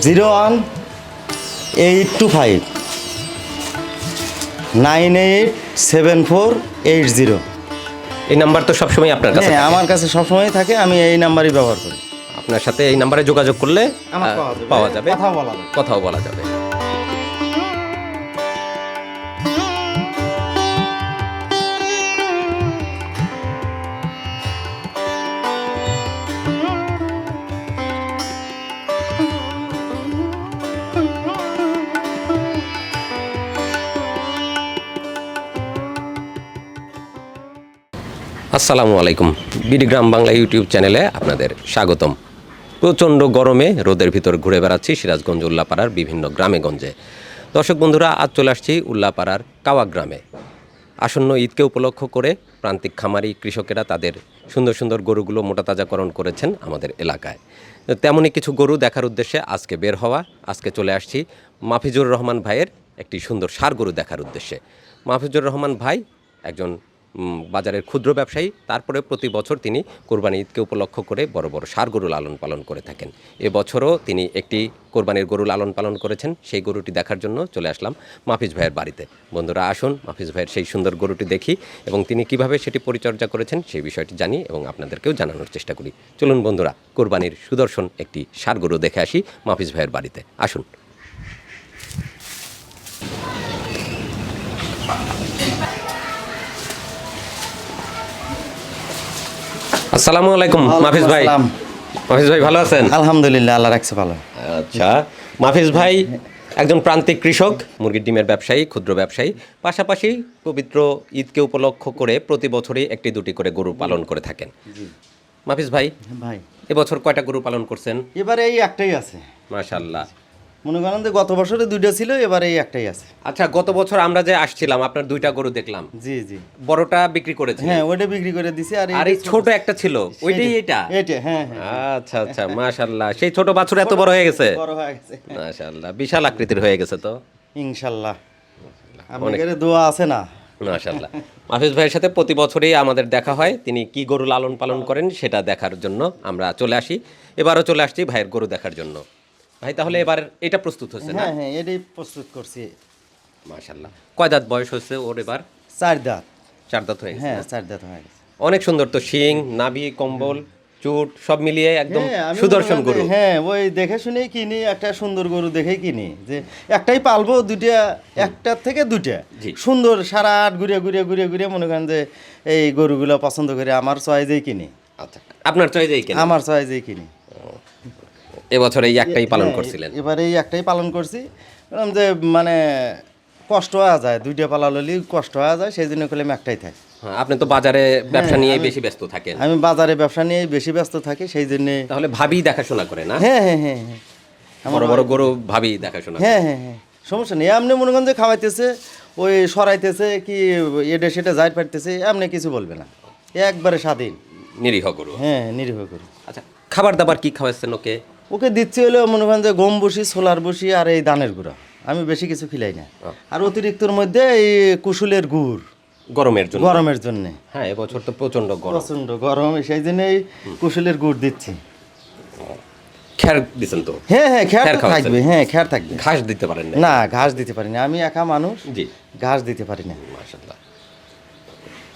Zero one eight two five nine eight seven four eight zero এই number তো সবসময় আপনার কাছে হ্যাঁ আমার কাছে সবসময় থাকে আমি এই নাম্বারই ব্যবহার করি আপনার সাথে এই নাম্বারে যোগাযোগ করলে। পাওয়া যাবে কথাও বলা যাবে। আসসালামু আলাইকুম। বিডিগ্রাম বাংলা ইউটিউব চ্যানেলে আপনাদের স্বাগতম। প্রচণ্ড গরমে রোদের ভিতর ঘুরে বেড়াচ্ছি সিরাজগঞ্জ উল্লাপাড়ার বিভিন্ন গ্রামে গঞ্জে। দর্শক বন্ধুরা, আজ চলে আসছি উল্লাপাড়ার কাওয়া গ্রামে। আসন্ন ঈদকে উপলক্ষ করে প্রান্তিক খামারি কৃষকেরা তাদের সুন্দর সুন্দর গরুগুলো মোটা তাজাকরণ করেছেন আমাদের এলাকায়। তেমনই কিছু গরু দেখার উদ্দেশ্যে আজকে বের হওয়া, আজকে চলে আসছি মাফিজুর রহমান ভাইয়ের একটি সুন্দর সার গরু দেখার উদ্দেশ্যে। মাফিজুর রহমান ভাই একজন বাজারের ক্ষুদ্র ব্যবসায়ী, তারপরে প্রতি বছর তিনি কোরবানি ঈদকে উপলক্ষ করে বড় বড় সার গরু লালন পালন করে থাকেন। এবছরও তিনি একটি কোরবানির গরু লালন পালন করেছেন। সেই গরুটি দেখার জন্য চলে আসলাম মাফিজ ভাইয়ের বাড়িতে। বন্ধুরা, আসুন মাফিজ ভাইয়ের সেই সুন্দর গরুটি দেখি এবং তিনি কীভাবে সেটি পরিচর্যা করেছেন সেই বিষয়টি জানি এবং আপনাদেরকেও জানানোর চেষ্টা করি। চলুন বন্ধুরা, কোরবানির সুদর্শন একটি সার গরু দেখে আসি মাফিজ ভাইয়ের বাড়িতে। আসুন। আসসালামু আলাইকুম মাফিজ ভাই। মাফিজ ভাই ভালো আছেন? আলহামদুলিল্লাহ আল্লাহ রাখছে ভালো। আচ্ছা মাফিজ ভাই একজন প্রান্তিক কৃষক মুরগির ডিমের ব্যবসায়ী ক্ষুদ্র ব্যবসায়ী। পাশাপাশি পবিত্র ঈদকে উপলক্ষ করে প্রতি বছরই একটি দুটি করে গরু পালন করে থাকেন। মাফিজ ভাই ভাই। এবছর কয়টা গরু পালন করছেন? এবারে এই একটাই আছে। মাশাল্লাহ মনে করেন যে গত বছরে দুইটা ছিল এবারে এই একটাই আছে। আচ্ছা গত বছর আমরা যে আসছিলাম আপনার দুইটা গরু দেখলাম। জি জি। বড়টা বিক্রি করেছে। হ্যাঁ ওইটা বিক্রি করে দিছি আর আর এই ছোট একটা ছিল ওইটাই এটা? এটা হ্যাঁ হ্যাঁ আচ্ছা আচ্ছা মাশাল্লাহ সেই ছোট বাছুর এত বড় হয়ে গেছে? বড় হয়ে গেছে। মাশাল্লাহ বিশাল আকৃতির হয়ে গেছে তো? ইনশাল্লাহ আপনাদের দোয়া আছে না? মাশাল্লাহ মাহফিজ ভাইয়ের সাথে প্রতি বছরই আমাদের দেখা হয় তিনি কি গরু লালন পালন করেন সেটা দেখার জন্য আমরা চলে আসি। এবারও চলে আসছি ভাইয়ের গরু দেখার জন্য। ভাই তাহলে এবার এটা প্রস্তুত হচ্ছে হ্যাঁ হ্যাঁ এটাই প্রস্তুত করছি। মাশাল্লাহ কয় দাঁত বয়স হচ্ছে ওর এবার? চার দাঁত। চার দাঁত হয়ে গেছে হ্যাঁ চার দাঁত হয়ে গেছে। অনেক সুন্দর তো শিং নাভি কম্বল চুট সব মিলিয়ে একদম হ্যাঁ, সুদর্শন গরু। হ্যাঁ ওই দেখে শুনেই কিনি একটা সুন্দর গরু দেখেই কিনি যে একটাই পালবো দুইটা একটার থেকে দুইটা। সুন্দর সারা আট ঘুরে ঘুরে ঘুরে ঘুরে মনে করেন যে এই গরুগুলো পছন্দ করে আমার চয়েজেই কিনি। আচ্ছা আপনার চয়েজেই কেন আমার চয়েজেই কিনি। এবছর এই একটাই পালন হ্যাঁ, করছিলেন। এবারে এই একটাই পালন করছি। বললাম যে মানে কষ্ট হয়ে যায় দুইটা পালালি কষ্ট হয়ে যায় সেই জন্য করলাম একটাই থাকে। হ্যাঁ, আপনি তো বাজারে ব্যবসা নিয়ে বেশি ব্যস্ত থাকেন। আমি বাজারে ব্যবসা নিয়ে বেশি ব্যস্ত থাকি সেই জন্যে তাহলে ভাবি দেখাশোনা করে না? হ্যাঁ হ্যাঁ হ্যাঁ হ্যাঁ। বড় বড় গরু ভাবি দেখাশোনা হ্যাঁ হ্যাঁ হ্যাঁ। সমস্যা নেই আপনি মনে করেন যে খাওয়াইতেছে ওই সরাইতেছে কি এটা সেটা যাই পারতেছে আপনি কিছু বলবে না। একবারে স্বাধীন। নিরীহ গরু। হ্যাঁ নিরীহ গরু। আচ্ছা খাবার দাবার কি খাওয়াচ্ছেন ওকে? ওকে দিচ্ছি হলো মনে করেন যে গম বসি সোলার বসি আর এই দানের গুঁড়া। আমি বেশি কিছু খিলাই না। আর অতিরিক্তর মধ্যে এই কুশুলের গুড়। গরমের জন্য। গরমের জন্যে। হ্যাঁ এবছর তো প্রচণ্ড গরম। প্রচণ্ড গরম সেই জন্যই কুশুলের গুড় দিচ্ছি। খ্যার দিছেন তো? হ্যাঁ হ্যাঁ খ্যার? থাকবে হ্যাঁ খ্যার থাকবে। ঘাস দিতে পারেন না না ঘাস দিতে পারি না। আমি একা মানুষ জি। ঘাস দিতে পারি না। মাশাআল্লাহ।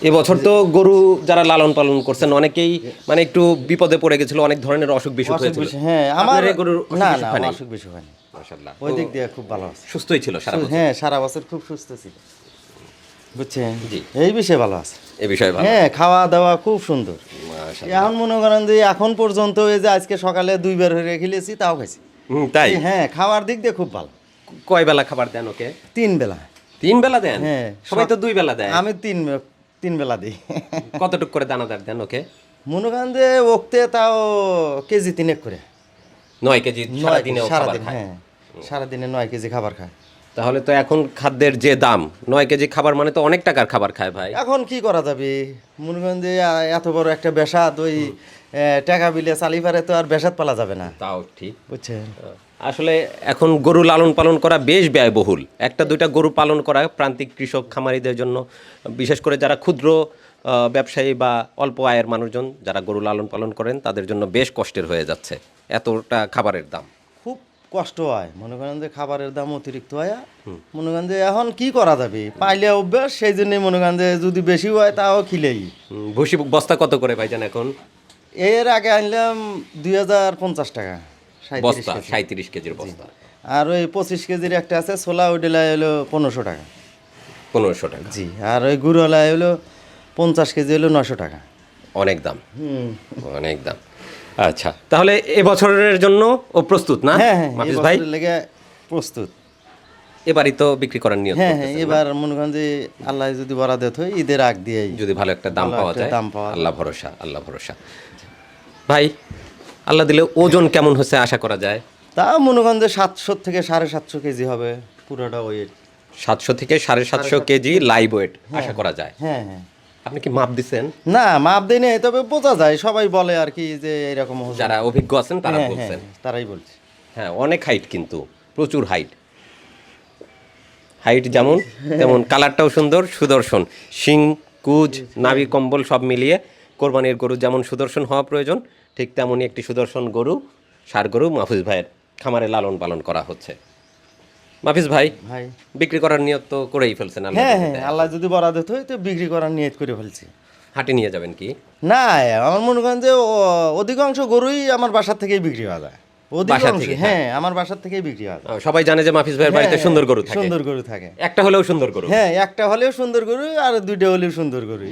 এবছর তো গরু যারা লালন পালন করছেন অনেকেই মানে একটু বিপদে পড়ে গেছিল অনেক ধরনের অসুখ বিসুখ হয়েছিল। হ্যাঁ আমার এই গরুর না না অসুখ বিসুখ হয়নি। মাশাআল্লাহ। ওই দিক দিয়ে খুব ভালো আছে। সুস্থই ছিল সারা বছর? হ্যাঁ সারা বছর খুব সুস্থ ছিল। বুঝছেন। এই বিষয়ে ভালো আছে। এ বিষয়ে ভালো হ্যাঁ খাওয়া দাওয়া খুব সুন্দর। মাশাআল্লাহ। এখন মনে করেন যে এখন পর্যন্ত এই যে আজকে সকালে দুইবার হয়ে খেলেছি তাও খাইছি। তাই? হ্যাঁ খাওয়ার দিক দিয়ে খুব ভালো। কয় বেলা খাবার দেন ওকে? তিন বেলা। তিন বেলা দেন? হ্যাঁ সবাই তো দুই বেলা দেয়। আমি তিন তিন বেলা দিই। কতটুক করে দানাদার দেন ওকে? মনে করেন যে ওক্তে তাও কেজি তিনেক করে। নয় কেজি নয় সারাদিনে সারাদিন হ্যাঁ সারাদিনে নয় কেজি খাবার খায়। তাহলে তো এখন খাদ্যের যে দাম নয় কেজি খাবার মানে তো অনেক টাকার খাবার খায় ভাই। এখন কি করা যাবে? মনে করেন যে এত বড় একটা বেসাদ ওই টাকা বিলে চালি পারে তো আর বেসাদ পালা যাবে না। তাও ঠিক। বুঝছেন? আসলে এখন গরু লালন পালন করা বেশ ব্যয়বহুল। একটা দুইটা গরু পালন করা প্রান্তিক কৃষক খামারিদের জন্য বিশেষ করে যারা ক্ষুদ্র ব্যবসায়ী বা অল্প আয়ের মানুষজন যারা গরু লালন পালন করেন তাদের জন্য বেশ কষ্টের হয়ে যাচ্ছে এতটা খাবারের দাম। খুব কষ্ট হয়। মনে করেন যে খাবারের দাম অতিরিক্ত হয়। মনে করেন যে এখন কি করা যাবে? পাইলে অভ্যাস সেই জন্যই মনে করেন যে যদি বেশি হয় তাও খিলেই। ভুসি বস্তা কত করে ভাইজান এখন? এর আগে আনলাম দুই হাজার পঞ্চাশ টাকা। 37 বস্তা সাঁত্রিশ কেজির বস্তা। আর ওই পঁচিশ কেজির একটা আছে ছোলা ওইটা হলো পনেরোশো টাকা। পনেরোশো টাকা। জি আর ওই গুড়ওয়ালা হলো পঞ্চাশ কেজি হলো নশো টাকা। অনেক দাম। অনেক দাম। আচ্ছা তাহলে এবছরের জন্য ও প্রস্তুত না? হ্যাঁ হ্যাঁ মাফিজ ভাই? লেগে প্রস্তুত। এবারই তো বিক্রি করার নিয়ত হ্যাঁ হ্যাঁ এবার মনে করেন যে আল্লাহ যদি বরাদ্দ হয় ঈদের আগ দিয়েই যদি ভালো একটা দাম পাওয়া যায় দাম পাওয়া। আল্লাহ ভরসা আল্লাহ ভরসা। ভাই আল্লাহ দিলে ওজন কেমন হচ্ছে আশা করা যায়? তা মনে করেন যে সাতশো থেকে সাড়ে সাতশো কেজি হবে পুরোটা ওয়েট সাতশো থেকে সাড়ে সাতশো কেজি লাইভ ওয়েট আশা করা যায়। হ্যাঁ হ্যাঁ। আপনি কি মাপ দিচ্ছেন না মাপ দেয় নেই তবে বোঝা যায় সবাই বলে আর কি যে এরকম যারা অভিজ্ঞ আছেন তারা হ্যাঁ, বলছেন। হ্যাঁ, তারাই বলছে। হ্যাঁ অনেক হাইট কিন্তু প্রচুর হাইট হাইট যেমন তেমন কালারটাও সুন্দর সুদর্শন। শিং কুজ নাভি কম্বল সব মিলিয়ে কোরবানির গরু যেমন সুদর্শন হওয়া প্রয়োজন ঠিক তেমনই একটি সুদর্শন গরু সার গরু মাহফুজ ভাইয়ের খামারে লালন পালন করা হচ্ছে। মাহফিজ ভাই ভাই। বিক্রি করার নিয়ত তো করেই ফেলছেন হ্যাঁ হ্যাঁ আল্লাহ যদি হয় তো বিক্রি করার নিয়ত করে ফেলছি। হাটে নিয়ে যাবেন কি? না আমার মনে করেন যে অধিকাংশ গরুই আমার বাসার থেকেই বিক্রি হওয়া যায়। অধিকাংশ হ্যাঁ। আমার বাসার থেকেই বিক্রি আহ, সবাই জানে যে মাহফিজ ভাইয়ের বাড়িতে হ্যাঁ, সুন্দর গরু থাকে। সুন্দর গরু থাকে। একটা হলেও সুন্দর গরু। হ্যাঁ একটা হলেও সুন্দর গরু আর দুইটা হলেও সুন্দর গরু।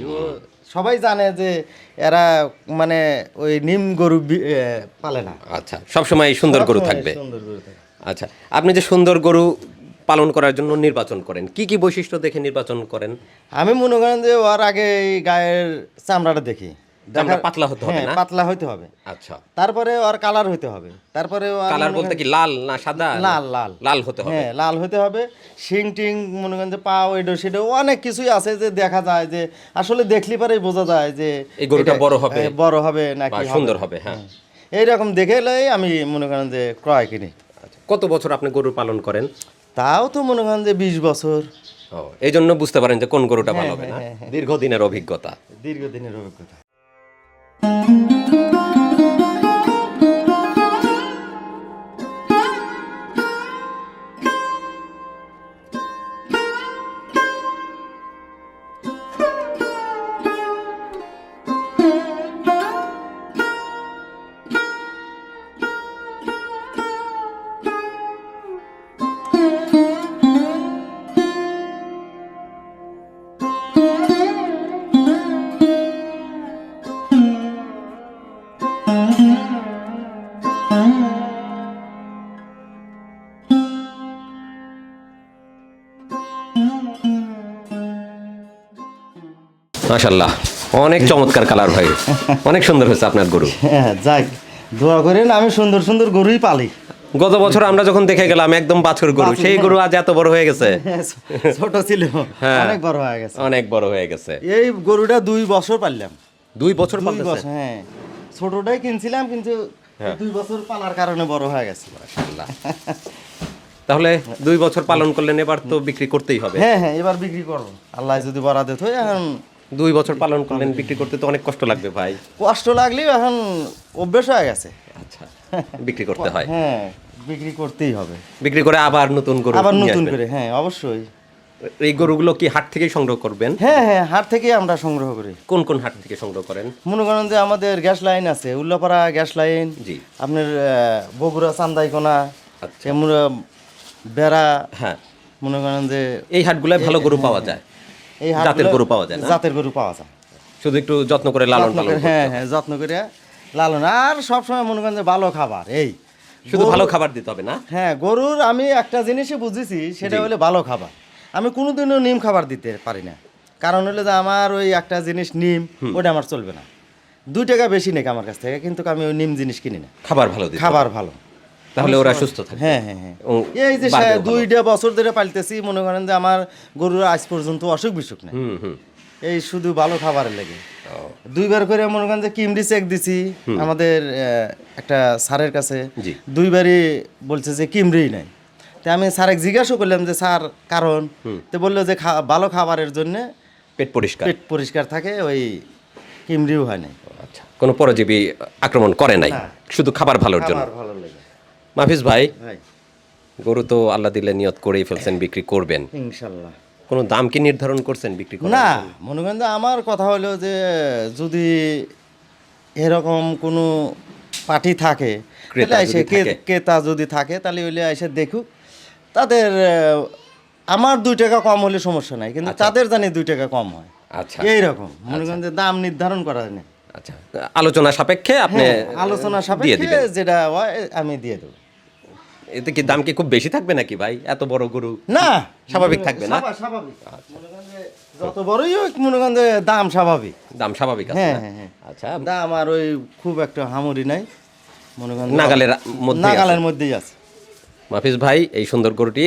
সবাই জানে যে এরা মানে ওই নিম গরু পালে না। আচ্ছা সবসময় সুন্দর গরু থাকবে। সুন্দর গরু থাকে আচ্ছা আপনি যে সুন্দর গরু পালন করার জন্য নির্বাচন করেন কি কি বৈশিষ্ট্য দেখে নির্বাচন করেন? আমি মনে করেন যে ওর আগে গায়ের চামড়াটা দেখি। চামড়া পাতলা হতে হবে হ্যাঁ, না? পাতলা হইতে হবে। আচ্ছা। তারপরে ওর কালার হইতে হবে। তারপরে কালার বলতে কি লাল না সাদা? লাল লাল। লাল হতে হবে। হ্যাঁ লাল হতে হবে। শিং টিং মনে করেন যে সেডো অনেক কিছুই আছে যে দেখা যায় যে আসলে দেখলি পরেই বোঝা যায় যে এই গরুটা বড় হবে। বড় হবে নাকি সুন্দর হবে হ্যাঁ। এইরকম দেখে এলেই আমি মনে করেন যে ক্রয় কিনি। আচ্ছা, কত বছর আপনি গরু পালন করেন? তাও তো মনে করেন যে বিশ বছর। ও এই জন্য বুঝতে পারেন যে কোন গরুটা ভালো হবে না? হ্যাঁ, হ্যাঁ, দীর্ঘদিনের অভিজ্ঞতা। দীর্ঘদিনের অভিজ্ঞতা। Thank you. মাশাল্লাহ অনেক চমৎকার কালার ভাই। অনেক সুন্দর হয়েছে আপনার গরু। হ্যাঁ যাক দোয়া করেন আমি সুন্দর সুন্দর গরুই পালি। গত বছর আমরা যখন দেখে গেলাম একদম বাছুর গরু সেই গরু। আজ এত বড় হয়ে গেছে। ছোট ছিল। হ্যাঁ। অনেক বড় হয়ে গেছে। অনেক বড় হয়ে গেছে। এই গরুটা দুই বছর পারলাম দুই বছর পালতেছে? হ্যাঁ। ছোটটাই কিনছিলাম কিন্তু হ্যাঁ। দুই বছর পালার কারণে বড় হয়ে গেছে। আল্লাহ। তাহলে দুই বছর পালন করলেন এবার তো বিক্রি করতেই হবে। হ্যাঁ হ্যাঁ এবার বিক্রি করব। আল্লাহ যদি বরাদ্দ হয় এখন দুই বছর পালন করলেন বিক্রি করতে তো অনেক কষ্ট লাগবে ভাই। কষ্ট লাগলেও এখন অভ্যেস হয়ে গেছে। আচ্ছা বিক্রি করতে হয়। হ্যাঁ বিক্রি করতেই হবে। বিক্রি করে আবার নতুন গরু আবার নতুন করে হ্যাঁ অবশ্যই। এই গরুগুলো কি হাট থেকেই সংগ্রহ করবেন? হ্যাঁ হ্যাঁ হাট থেকে আমরা সংগ্রহ করি। কোন কোন হাট থেকে সংগ্রহ করেন? মনে করেন যে আমাদের গ্যাস লাইন আছে উল্লাপাড়া গ্যাস লাইন জি। আপনার বগুড়া চান্দাইকোনা আচ্ছা। বেড়া হ্যাঁ। মনে করেন যে এই হাটগুলোয় ভালো গরু পাওয়া যায়। এই জাতের গরু পাওয়া যায় জাতের গরু পাওয়া যায়। শুধু একটু যত্ন করে লালন পালন হ্যাঁ হ্যাঁ যত্ন করে লালন। আর সবসময় মনে করেন যে ভালো খাবার এই শুধু ভালো খাবার দিতে হবে না? হ্যাঁ গরুর আমি একটা জিনিসই বুঝেছি সেটা হলো ভালো খাবার। আমি কোনোদিনও নিম খাবার দিতে পারি না। কারণ হলো যে আমার ওই একটা জিনিস নিম ওটা আমার চলবে না। দুই টাকা বেশি নেই আমার কাছ থেকে কিন্তু আমি ওই নিম জিনিস কিনি না। খাবার ভালো খাবার ভালো। তাহলে ওরা সুস্থ থাকবে। হ্যাঁ হ্যাঁ হ্যাঁ। এই যে দুইটা বছর ধরে পালতেছি মনে করেন যে আমার গরুর আজ পর্যন্ত অসুখ বিসুখ নেই। এই শুধু ভালো খাবারের লেগে। দুইবার করে মনে করেন যে কিমডি চেক দিছি আমাদের একটা স্যারের কাছে। দুইবারই বলছে যে কিমড়ি নাই। তা আমি স্যারের জিজ্ঞাসা করলাম যে স্যার কারণ? তো বলল যে ভালো খাবারের জন্য পেট পরিষ্কার। পেট পরিষ্কার থাকে ওই কিমড়িও হয় নাই। আচ্ছা। কোনো পরজীবী আক্রমণ করে নাই? শুধু খাবার ভালোর জন্য? খাবার মাফিজ ভাই গরু তো আল্লাহ দিলে নিয়ত করেই ফেলছেন বিক্রি করবেন। ইনশাল্লাহ। কোনো দাম কি নির্ধারণ করছেন বিক্রি না? মনে করেন আমার কথা হলো যে যদি এরকম কোনো পার্টি থাকে তাহলে এসে ক্রেতা যদি থাকে তাহলে ওইলে এসে দেখুক। তাদের আমার দুই টাকা কম হলে সমস্যা নাই কিন্তু তাদের জানি দুই টাকা কম হয়। আচ্ছা। এইরকম। মনে করেন যে দাম নির্ধারণ করা যায় না আচ্ছা। আলোচনা সাপেক্ষে আপনি হ্যাঁ, আলোচনা সাপেক্ষে যেটা হয় আমি দিয়ে দেবো। এতে কি দাম কি খুব বেশি থাকবে নাকি ভাই? এত বড় গরু না। স্বাভাবিক থাকবে না? স্বাভাবিক যত বড়ই হোক মনে করেন দাম স্বাভাবিক। দাম স্বাভাবিক আছে হ্যাঁ হ্যাঁ হ্যাঁ। আচ্ছা। দাম আর ওই খুব একটা হামরি নাই। মনে করেন নাগালের মধ্যেই আছে। নাগালের মধ্যেই আছে। মাফিজ ভাই এই সুন্দর গরুটি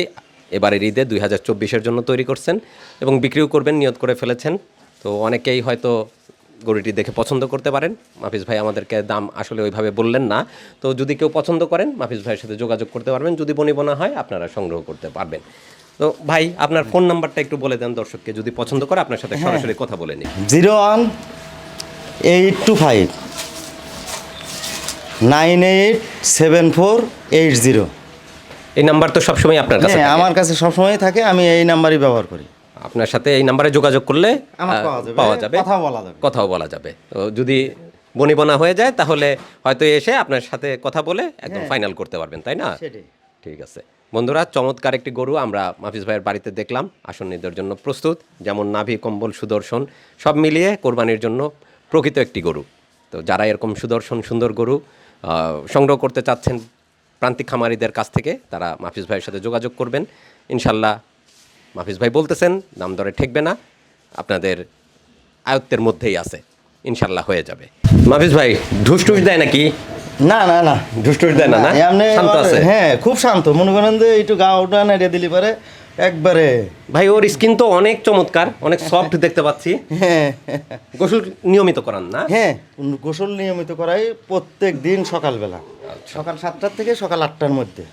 এবারের ঈদে দুই হাজার চব্বিশের জন্য তৈরি করছেন এবং বিক্রিও করবেন নিয়ত করে ফেলেছেন। তো অনেকেই হয়তো গরুটি দেখে পছন্দ করতে পারেন। মাফিজ ভাই আমাদেরকে দাম আসলে ওইভাবে বললেন না। তো যদি কেউ পছন্দ করেন মাফিজ ভাইয়ের সাথে যোগাযোগ করতে পারবেন। যদি বনিবনা হয় আপনারা সংগ্রহ করতে পারবেন। তো ভাই আপনার ফোন নাম্বারটা একটু বলে দেন দর্শককে। যদি পছন্দ করে আপনার সাথে সরাসরি কথা বলে নিই। Zero one eight two five nine eight seven four eight zero. এই নাম্বার তো সবসময় আপনার কাছে হ্যাঁ আমার কাছে সবসময় থাকে। আমি এই নাম্বারই ব্যবহার করি। আপনার সাথে এই নাম্বারে যোগাযোগ করলে পাওয়া যাবে। পাওয়া যাবে। কথা বলা যাবে। কথাও বলা যাবে। তো যদি বনিবনা হয়ে যায় তাহলে হয়তো এসে আপনার সাথে কথা বলে একদম ফাইনাল করতে পারবেন তাই না? ঠিক আছে। বন্ধুরা চমৎকার একটি গরু আমরা মাফিজ ভাইয়ের বাড়িতে দেখলাম। আসন্নীদের জন্য প্রস্তুত। যেমন নাভি কম্বল সুদর্শন সব মিলিয়ে কোরবানির জন্য প্রকৃত একটি গরু। তো যারা এরকম সুদর্শন সুন্দর গরু সংগ্রহ করতে চাচ্ছেন প্রান্তিক খামারিদের কাছ থেকে তারা মাফিজ ভাইয়ের সাথে যোগাযোগ করবেন। ইনশাল্লাহ মাফিজ ভাই বলতেছেন দাম দরে ঠেকবে না আপনাদের আয়ত্তের মধ্যেই আছে ইনশাল্লাহ হয়ে যাবে। মাফিজ ভাই ঢুস দেয় নাকি? না না না। ঢুস টুস দেয় না না? এমনি শান্ত আছে? হ্যাঁ খুব শান্ত। মনে করেন যে একটু গা ওটা নাড়িয়ে দিলি পারে একবারে ভাই ওর স্কিন তো অনেক চমৎকার অনেক সফট দেখতে পাচ্ছি। হ্যাঁ। গোসল নিয়মিত করান না? হ্যাঁ গোসল নিয়মিত করাই প্রত্যেক দিন সকালবেলা। আচ্ছা। সকাল সাতটার থেকে সকাল আটটার মধ্যে।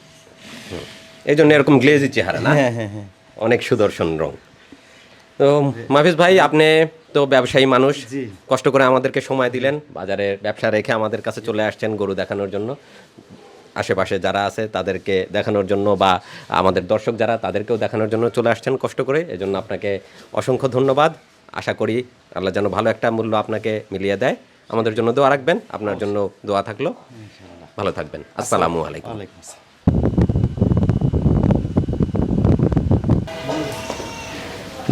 এই জন্য এরকম গ্লেজি চেহারা না? হ্যাঁ হ্যাঁ হ্যাঁ। অনেক সুদর্শন রং। তো মাফিজ ভাই আপনি তো ব্যবসায়ী মানুষ কষ্ট করে আমাদেরকে সময় দিলেন বাজারে ব্যবসা রেখে আমাদের কাছে চলে আসছেন গরু দেখানোর জন্য। আশেপাশে যারা আছে তাদেরকে দেখানোর জন্য বা আমাদের দর্শক যারা তাদেরকেও দেখানোর জন্য চলে আসছেন কষ্ট করে। এজন্য আপনাকে অসংখ্য ধন্যবাদ। আশা করি আল্লাহ যেন ভালো একটা মূল্য আপনাকে মিলিয়ে দেয়। আমাদের জন্য দোয়া রাখবেন। আপনার জন্য দোয়া থাকল। ভালো থাকবেন। আসসালামু আলাইকুম ওয়ালাইকুম আসসালাম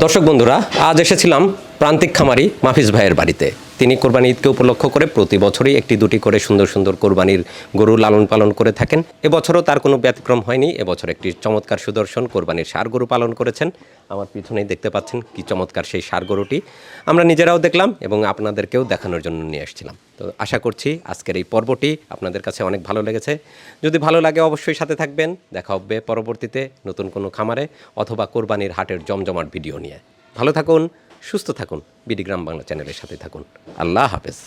দর্শক বন্ধুরা আজ এসেছিলাম প্রান্তিক খামারি মাফিজ ভাইয়ের বাড়িতে। তিনি কোরবানি ঈদকে উপলক্ষ করে প্রতি বছরই একটি, দুটি করে সুন্দর সুন্দর কোরবানির গরু লালন পালন করে থাকেন। এবছরও তার কোনো ব্যতিক্রম হয়নি। এবছর একটি চমৎকার সুদর্শন কোরবানির সার গরু পালন করেছেন। আমার পিছনেই দেখতে পাচ্ছেন কি চমৎকার সেই সার গরুটি। আমরা নিজেরাও দেখলাম এবং আপনাদেরকেও দেখানোর জন্য নিয়ে এসেছিলাম তো আশা করছি আজকের এই পর্বটি আপনাদের কাছে অনেক ভালো লেগেছে। যদি ভালো লাগে অবশ্যই সাথে থাকবেন। দেখা হবে পরবর্তীতে নতুন কোনো খামারে অথবা কোরবানির হাটের জমজমাট ভিডিও নিয়ে। ভালো থাকুন। সুস্থ থাকুন। বিডিগ্রাম বাংলা চ্যানেলের সাথে থাকুন। আল্লাহ হাফেজ।